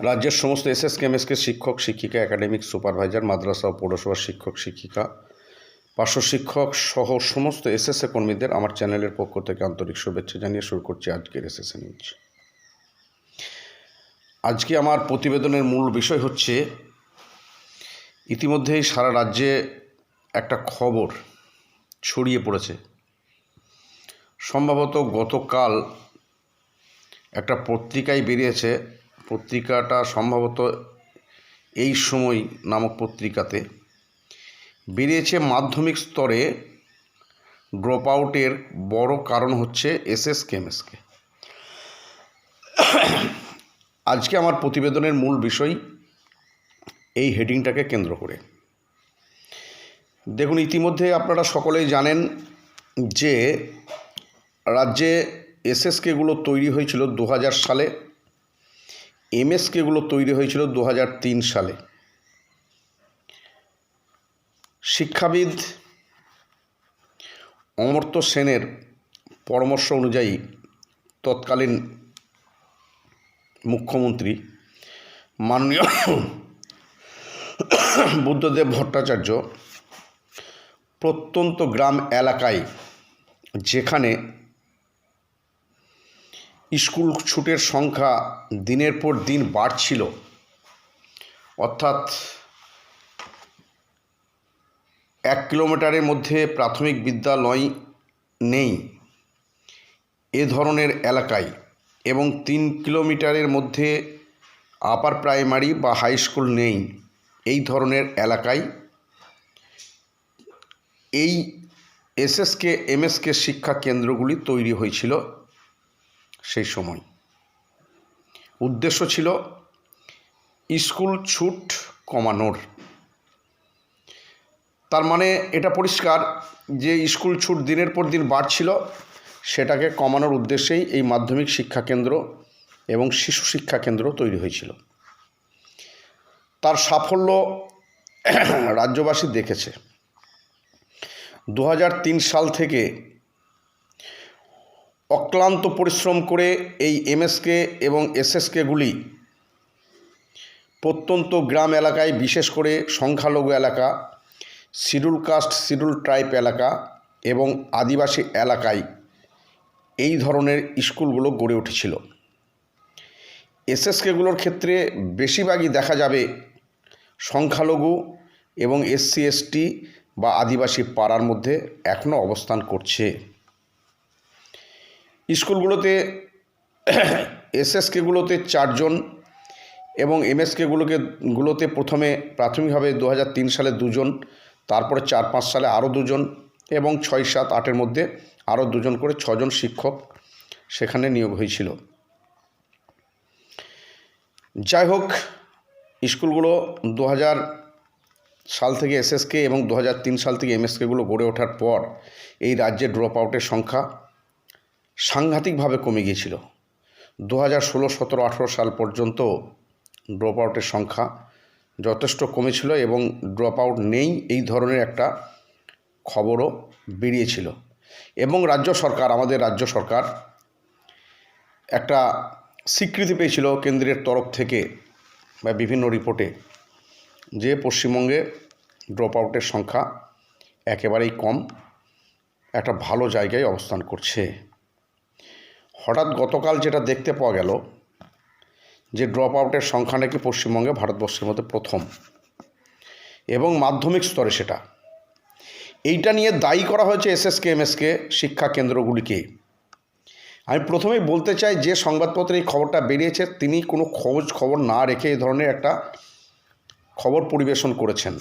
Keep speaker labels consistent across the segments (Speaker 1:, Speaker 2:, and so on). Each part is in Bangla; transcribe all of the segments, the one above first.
Speaker 1: রাজ্যের সমস্ত এসএস কেমএসকে শিক্ষক, শিক্ষিকা একাডেমিক সুপারভাইজার মাদ্রাসা ও পৌরসভার শিক্ষক, শিক্ষিকা, পার্শ্ব শিক্ষক সহ সমস্ত এসএসএ কর্মীদের আমার চ্যানেলের পক্ষ থেকে আন্তরিক শুভেচ্ছা জানিয়ে শুরু করছি আজকের এসএসএ নিউজ। আজকে আমার প্রতিবেদনের মূল বিষয় হচ্ছে, ইতিমধ্যেই সারা রাজ্যে একটা খবর ছড়িয়ে পড়েছে। সম্ভবত গতকাল একটা পত্রিকায় বেরিয়েছে পত্রিকাটা সম্ভবত এই সময় নামক পত্রিকাতে বেরিয়েছে মাধ্যমিক স্তরে ড্রপ আউটের বড় কারণ হচ্ছে এসএস কেমএসকে আজকে আমার প্রতিবেদনের মূল বিষয় এই হেডিংটাকে কেন্দ্র করে। দেখুন, ইতিমধ্যে আপনারা সকলেই জানেন যে রাজ্যে এসএসকেগুলো তৈরি হয়েছিল দু হাজার সালে। এমএসকেগুলো তৈরি হয়েছিল দু হাজার তিন সালে। শিক্ষাবিদ অমর্ত্য সেনের পরামর্শ অনুযায়ী তৎকালীন মুখ্যমন্ত্রী মাননীয় বুদ্ধদেব ভট্টাচার্য প্রত্যন্ত গ্রাম এলাকায় যেখানে স্কুল ছুটের সংখ্যা দিনের পর দিন বাড়ছিল। অর্থাৎ এক কিলোমিটারের মধ্যে প্রাথমিক বিদ্যালয় নেই এ ধরনের এলাকায় এবং তিন কিলোমিটারের মধ্যে আপার প্রাইমারি বা হাই স্কুল নেই এই ধরনের এলাকায়। এই এসএসকে, এমএসকে শিক্ষা কেন্দ্রগুলি তৈরি হয়েছিল। সেই সময়। উদ্দেশ্য ছিল স্কুল ছুট কমানোর। তার মানে এটা পরিষ্কার যে স্কুল ছুট দিনের পর দিন বাড়ছিল, সেটাকে কমানোর উদ্দেশ্যেই এই মাধ্যমিক শিক্ষা কেন্দ্র এবং শিশু শিক্ষা কেন্দ্র তৈরি হয়েছিল। তার সাফল্য রাজ্যবাসী দেখেছে। দু হাজার তিন সাল থেকে অক্লান্ত পরিশ্রম করে এই এমএসকে এবং এসএসকেগুলি প্রত্যন্ত গ্রাম এলাকায়, বিশেষ করে সংখ্যালঘু এলাকা, শিডিউল কাস্ট, শিডিউল ট্রাইব এলাকা এবং আদিবাসী এলাকায় এই ধরনের স্কুলগুলো গড়ে উঠেছিল। এসএসকেগুলোর ক্ষেত্রে বেশিরভাগই দেখা যাবে সংখ্যালঘু এবং এসসি, এসটি বা আদিবাসী পাড়ার মধ্যে এখনও অবস্থান করছে। স্কুলগুলোতে, এসএসকেগুলোতে চারজন এবং এমএসকেগুলোকে গুলোতে প্রথমে প্রাথমিকভাবে দু হাজার তিন সালে দুজন, তারপরে চার পাঁচ সালে আরও দুজন এবং ছয় সাত আটের মধ্যে আরও দুজন করে ছজন শিক্ষক সেখানে নিয়োগ হয়েছিল। যাই হোক, স্কুলগুলো দু হাজার সাল থেকে এসএসকে এবং দু হাজার তিন সাল থেকে এমএসকেগুলো গড়ে ওঠার পর এই রাজ্যে ড্রপ আউটের সংখ্যা সাংঘাতিকভাবে কমে গিয়েছিল। দু হাজার ষোলো সতেরো আঠেরো সাল পর্যন্ত ড্রপ আউটের সংখ্যা যথেষ্ট কমেছিল এবং ড্রপ আউট নেই এই ধরনের একটা খবরও বেরিয়েছিল। এবং রাজ্য সরকার, আমাদের রাজ্য সরকার একটা স্বীকৃতি পেয়েছিল কেন্দ্রের তরফ থেকে বা বিভিন্ন রিপোর্টে যে পশ্চিমবঙ্গে ড্রপ আউটের সংখ্যা একেবারেই কম, একটা ভালো জায়গায় অবস্থান করছে। হঠাৎ গতকাল যেটা দেখতে পাওয়া গেল যে ড্রপ আউটের সংখ্যা নাকি পশ্চিমবঙ্গে ভারতবর্ষের মধ্যে প্রথম এবং মাধ্যমিক স্তরে সেটা। এইটা নিয়ে দায়ী করা হয়েছে এসএসকে এমএসকে শিক্ষা কেন্দ্রগুলিকে। আমি প্রথমেই বলতে চাই, যে সংবাদপত্রে এই খবরটা বেরিয়েছে, তিনি কোনো খোঁজ খবর না রেখে এই ধরনের একটা খবর পরিবেশন করেছেন।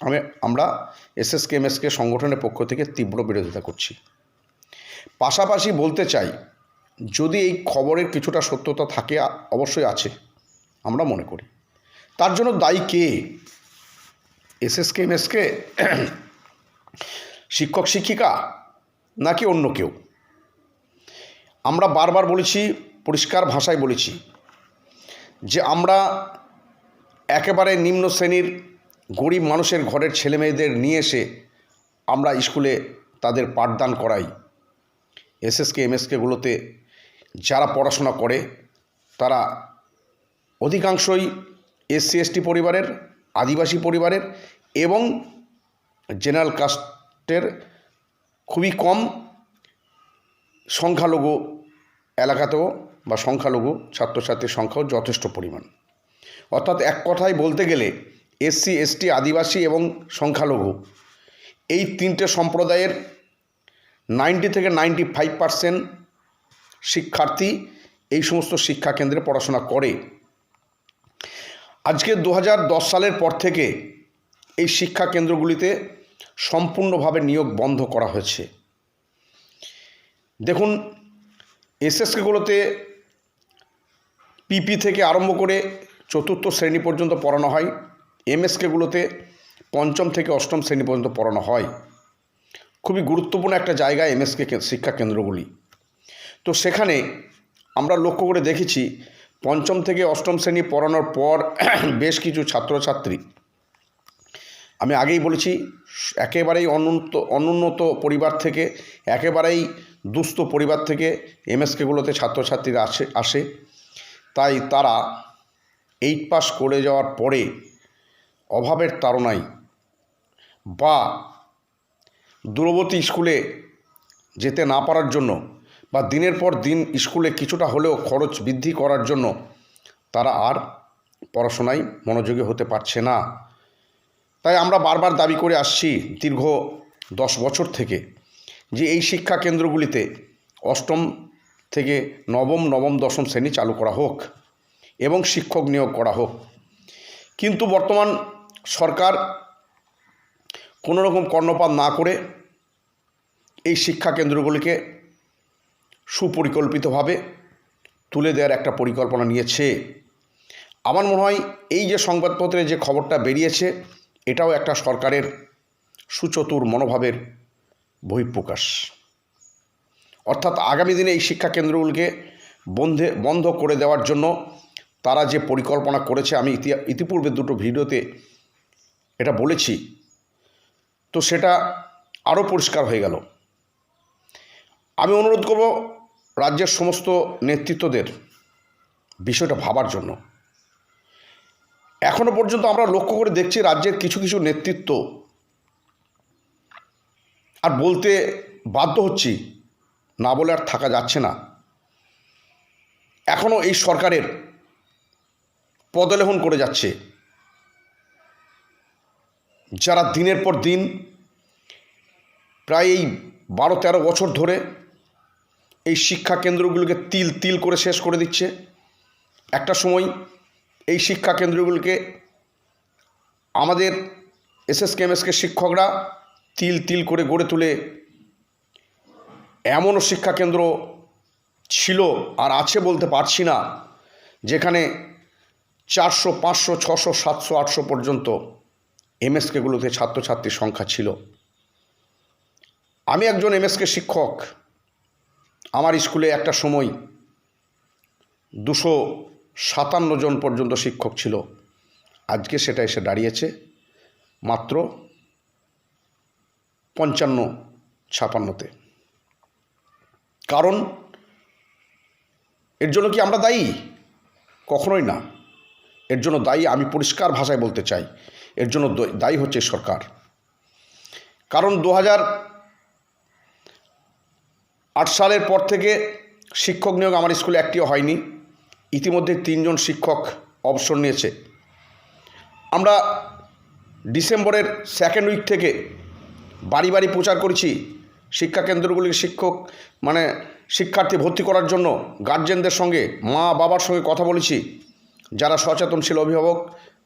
Speaker 1: আমি, আমরা এসএসকে এমএসকে সংগঠনের পক্ষ থেকে তীব্র বিরোধিতা করছি। পাশাপাশি বলতে চাই যদি এই খবরের কিছুটা সত্যতা থাকে অবশ্যই আছে, আমরা মনে করি। তার জন্য দায়ী কে? এস এস এসএসকে এমএসকে শিক্ষক, শিক্ষিকা, নাকি অন্য কেউ? আমরা বারবার বলেছি, পরিষ্কার ভাষায় বলেছি, যে আমরা একেবারে নিম্ন শ্রেণির গরিব মানুষের ঘরের ছেলেমেয়েদের নিয়ে এসে আমরা স্কুলে তাদের পাঠদান করাই। এসএসকে এমএসকেগুলোতে যারা পড়াশোনা করে, তারা অধিকাংশই এসসি, এসটি পরিবারের, আদিবাসী পরিবারের এবং জেনারেল কাস্টের খুবই কম সংখ্যালঘু এলাকাতেও বা সংখ্যালঘু ছাত্রছাত্রীর সংখ্যাও যথেষ্ট পরিমাণ। অর্থাৎ এক কথায় বলতে গেলে, এসসি, এসটি, আদিবাসী এবং সংখ্যালঘু এই তিনটে সম্প্রদায়ের নাইনটি থেকে নাইনটি ফাইভ পার্সেন্ট শিক্ষার্থী এই সমস্ত শিক্ষা কেন্দ্রে পড়াশোনা করে। আজকে দু হাজার দশ সালের পর থেকে এই শিক্ষা কেন্দ্রগুলিতে সম্পূর্ণভাবে নিয়োগ বন্ধ করা হয়েছে। দেখুন এসএসকেগুলোতে পিপি থেকে আরম্ভ করে চতুর্থ শ্রেণি পর্যন্ত পড়ানো হয়। এমএসকেগুলোতে পঞ্চম থেকে অষ্টম শ্রেণি পর্যন্ত পড়ানো হয়। খুবই গুরুত্বপূর্ণ একটা জায়গা এমএসকে শিক্ষা কেন্দ্রগুলি। তো সেখানে আমরা লক্ষ্য করে দেখেছি পঞ্চম থেকে অষ্টম শ্রেণি পড়ানোর পর বেশ কিছু ছাত্রছাত্রী। আমি আগেই বলেছি, একেবারেই অনুন্নত অনুন্নত পরিবার থেকে, একেবারেই দুস্থ পরিবার থেকে এমএসকেগুলোতে ছাত্রছাত্রীরা আসে আসে। তাই তারা এইট পাস করে যাওয়ার পরে অভাবের তাড়নায় বা দূরবর্তী স্কুলে যেতে না পারার জন্য বা দিনের পর দিন স্কুলে কিছুটা হলেও খরচ বৃদ্ধি করার জন্য তারা আর পড়াশোনায় মনোযোগী হতে পারছে না। তাই আমরা বারবার দাবি করে আসছি দীর্ঘ দশ বছর থেকে যে এই শিক্ষা কেন্দ্রগুলিতে অষ্টম থেকে নবম নবম, দশম শ্রেণি চালু করা হোক এবং শিক্ষক নিয়োগ করা হোক। কিন্তু বর্তমান সরকার কোনো রকম কর্ণপাত না করে এই শিক্ষা কেন্দ্রগুলিকে সুপরিকল্পিতভাবে তুলে দেওয়ার একটা পরিকল্পনা নিয়েছে। আমার মনে হয় এই যে সংবাদপত্রে যে খবরটা বেরিয়েছে, এটাও একটা সরকারের সুচতুর মনোভাবের বহিঃপ্রকাশ। অর্থাৎ আগামী দিনে এই শিক্ষা কেন্দ্রগুলোকে বন্ধে, বন্ধ করে দেওয়ার জন্য তারা যে পরিকল্পনা করেছে, আমি ইতি, ইতিপূর্বে দুটো ভিডিওতে এটা বলেছি। তো সেটা আরও পরিষ্কার হয়ে গেল। আমি অনুরোধ করব রাজ্যের সমস্ত নেতৃত্বদের বিষয়টা ভাবার জন্য। এখনও পর্যন্ত আমরা লক্ষ্য করে দেখছি রাজ্যের কিছু কিছু নেতৃত্ব আর বলতে বাধ্য হচ্ছি, না বলে আর থাকা যাচ্ছে না। এখনও এই সরকারের পদলেহন করে যাচ্ছে। যারা দিনের পর দিন প্রায় এই বারো তেরো বছর ধরে এই শিক্ষা কেন্দ্রগুলোকে তিল তিল করে শেষ করে দিচ্ছে। একটা সময় এই শিক্ষা কেন্দ্রগুলিকে আমাদের এসএস কেমএসকে শিক্ষকরা তিল তিল করে গড়ে তুলে এমনও শিক্ষা কেন্দ্র ছিল আর আছে বলতে পারছি না, যেখানে চারশো, পাঁচশো, ছশো, সাতশো, আটশো পর্যন্ত এমএসকেগুলোতে ছাত্রছাত্রীর সংখ্যা ছিল। আমি একজন এমএসকে শিক্ষক আমার স্কুলে একটা সময় দুশো সাতান্ন জন পর্যন্ত শিক্ষক ছিল। আজকে সেটা এসে দাঁড়িয়েছে মাত্র পঞ্চান্ন ছাপান্নতে। কারণ এর জন্য কি আমরা দায়ী? কখনোই না। এর জন্য দায়ী আমি পরিষ্কার ভাষায় বলতে চাই। এর জন্য দায়ী হচ্ছে সরকার। কারণ দু হাজার আট সালের পর থেকে শিক্ষক নিয়োগ আমার স্কুলে একটিও হয়নি। ইতিমধ্যে তিনজন শিক্ষক অবসর নিয়েছে। আমরা ডিসেম্বরের সেকেন্ড উইক থেকে বাড়ি বাড়ি প্রচার করেছি শিক্ষা কেন্দ্রগুলির শিক্ষক মানে শিক্ষার্থী ভর্তি করার জন্য গার্জেনদের সঙ্গে, মা বাবার সঙ্গে কথা বলেছি। যারা সচেতনশীল অভিভাবক,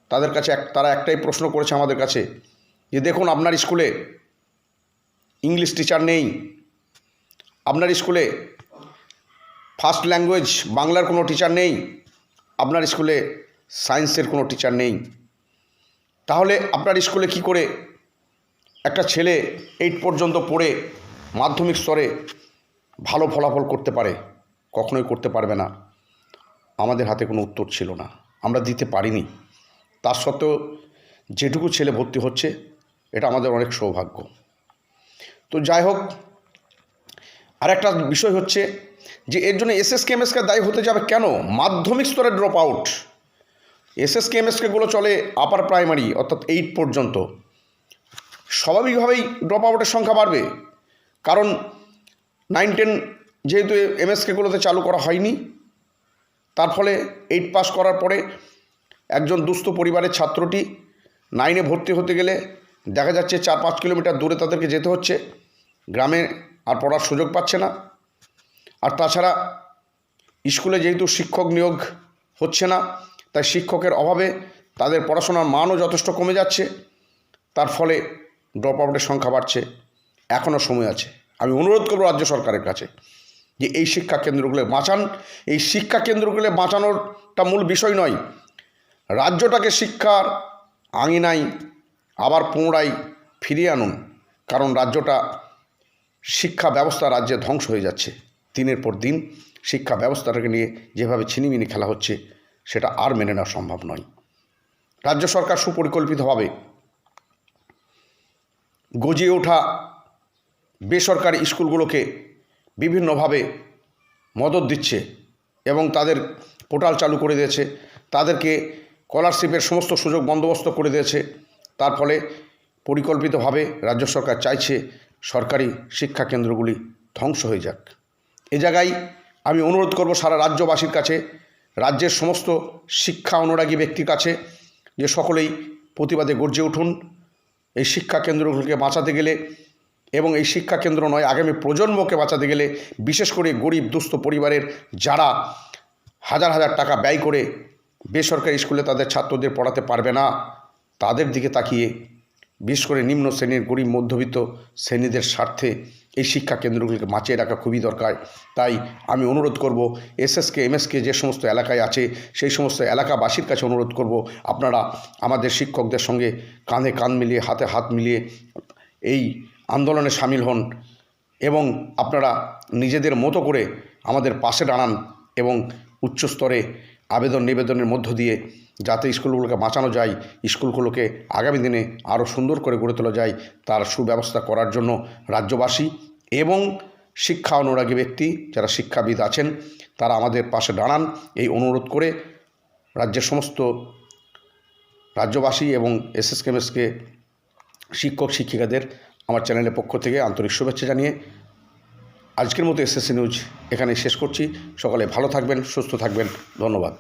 Speaker 1: তাদের কাছে এক, তারা একটাই প্রশ্ন করেছে আমাদের কাছে যে, দেখুন, আপনার স্কুলে ইংলিশ টিচার নেই আপনার স্কুলে ফার্স্ট ল্যাঙ্গুয়েজ বাংলার কোনো টিচার নেই, আপনার স্কুলে সায়েন্সের কোনো টিচার নেই। তাহলে আপনার স্কুলে কি করে একটা ছেলে এইট পর্যন্ত পড়ে মাধ্যমিক স্তরে ভালো ফলাফল করতে পারে? কখনোই করতে পারবে না। আমাদের হাতে কোনো উত্তর ছিল না। আমরা দিতে পারিনি। তার সত্ত্বেও যেটুকু ছেলে ভর্তি হচ্ছে, এটা আমাদের অনেক সৌভাগ্য। তো যাই হোক আরেকটা বিষয় হচ্ছে যে এর জন্য এসএস কেমএসকে দায়ী হতে যাবে কেন? মাধ্যমিক স্তরে ড্রপ আউট এসএসকে এমএসকেগুলো চলে আপার প্রাইমারি অর্থাৎ এইট পর্যন্ত। স্বাভাবিকভাবেই ড্রপ আউটের সংখ্যা বাড়বে। কারণ নাইন টেন যেহেতু এমএসকেগুলোতে চালু করা হয়নি, তার ফলে এইট পাস করার পরে একজন দুস্থ পরিবারের ছাত্রটি নাইনে ভর্তি হতে গেলে দেখা যাচ্ছে চার, পাঁচ কিলোমিটার দূরে তাদেরকে যেতে হচ্ছে। গ্রামে আর পড়ার সুযোগ পাচ্ছে না। আর তাছাড়া স্কুলে যেহেতু শিক্ষক নিয়োগ হচ্ছে না, তাই শিক্ষকের অভাবে তাদের পড়াশোনার মানও যথেষ্ট কমে যাচ্ছে। তার ফলে ড্রপ আউটের সংখ্যা বাড়ছে, এখনও সময় আছে। আমি অনুরোধ করব রাজ্য সরকারের কাছে যে এই শিক্ষা কেন্দ্রগুলো বাঁচান। এই শিক্ষা কেন্দ্রগুলো বাঁচানোরটা মূল বিষয় নয়, রাজ্যটাকে শিক্ষার আঙিনায় আবার পুনরায় ফিরিয়ে আনুন। কারণ রাজ্যটা শিক্ষা ব্যবস্থা রাজ্যে ধ্বংস হয়ে যাচ্ছে। দিনের পর দিন শিক্ষা ব্যবস্থাটাকে নিয়ে যেভাবে ছিনিমিনি খেলা হচ্ছে, সেটা আর মেনে নেওয়া সম্ভব নয়। রাজ্য সরকার সুপরিকল্পিতভাবে গজিয়ে ওঠা বেসরকারি স্কুলগুলোকে বিভিন্নভাবে মদত দিচ্ছে এবং তাদের পোর্টাল চালু করে দিয়েছে। তাদেরকে স্কলারশিপের সমস্ত সুযোগ বন্দোবস্ত করে দিয়েছে। তার ফলে পরিকল্পিতভাবে রাজ্য সরকার চাইছে সরকারি শিক্ষা কেন্দ্রগুলি ধ্বংস হয়ে যাক। এ জায়গায় আমি অনুরোধ করব সারা রাজ্যবাসীর কাছে, রাজ্যের সমস্ত শিক্ষা অনুরাগী ব্যক্তির কাছে, যে সকলেই প্রতিবাদে গর্জে উঠুন, এই শিক্ষা কেন্দ্রগুলোকে বাঁচাতে গেলে এবং এই শিক্ষা কেন্দ্র নয়, আগামী প্রজন্মকে বাঁচাতে গেলে বিশেষ করে গরিব, দুস্থ পরিবারের যারা হাজার হাজার টাকা ব্যয় করে বেসরকারি স্কুলে তাদের ছাত্রদের পড়াতে পারবে না, তাদের দিকে তাকিয়ে বিশেষ করে নিম্ন শ্রেণির গরিব মধ্যবিত্ত শ্রেণীদের স্বার্থে এই শিক্ষা কেন্দ্রগুলিকে বাঁচিয়ে রাখা খুবই দরকার। তাই আমি অনুরোধ করব, এসএসকে, এমএসকে যে সমস্ত এলাকায় আছে, সেই সমস্ত এলাকাবাসীর কাছে অনুরোধ করব, আপনারা আমাদের শিক্ষকদের সঙ্গে কাঁধে কাঁধ মিলিয়ে, হাতে হাত মিলিয়ে এই আন্দোলনে সামিল হন এবং আপনারা নিজেদের মতো করে আমাদের পাশে দাঁড়ান এবং উচ্চস্তরে আবেদন নিবেদনের মধ্য দিয়ে যাতে স্কুলগুলোকে বাঁচানো যায়, স্কুলগুলোকে আগামী দিনে আরও সুন্দর করে গড়ে তোলা যায়, তার সুব্যবস্থা করার জন্য রাজ্যবাসী এবং শিক্ষা অনুরাগী ব্যক্তি যারা শিক্ষাবিদ আছেন, তারা আমাদের পাশে দাঁড়ান। এই অনুরোধ করে রাজ্যের সমস্ত রাজ্যবাসী এবং এসএসকেমএসকে শিক্ষক, শিক্ষিকাদের আমার চ্যানেলের পক্ষ থেকে আন্তরিক শুভেচ্ছা জানিয়ে আজকের মতো এসএসসি নিউজ এখানে শেষ করছি। সকলে ভালো থাকবেন, সুস্থ থাকবেন। ধন্যবাদ।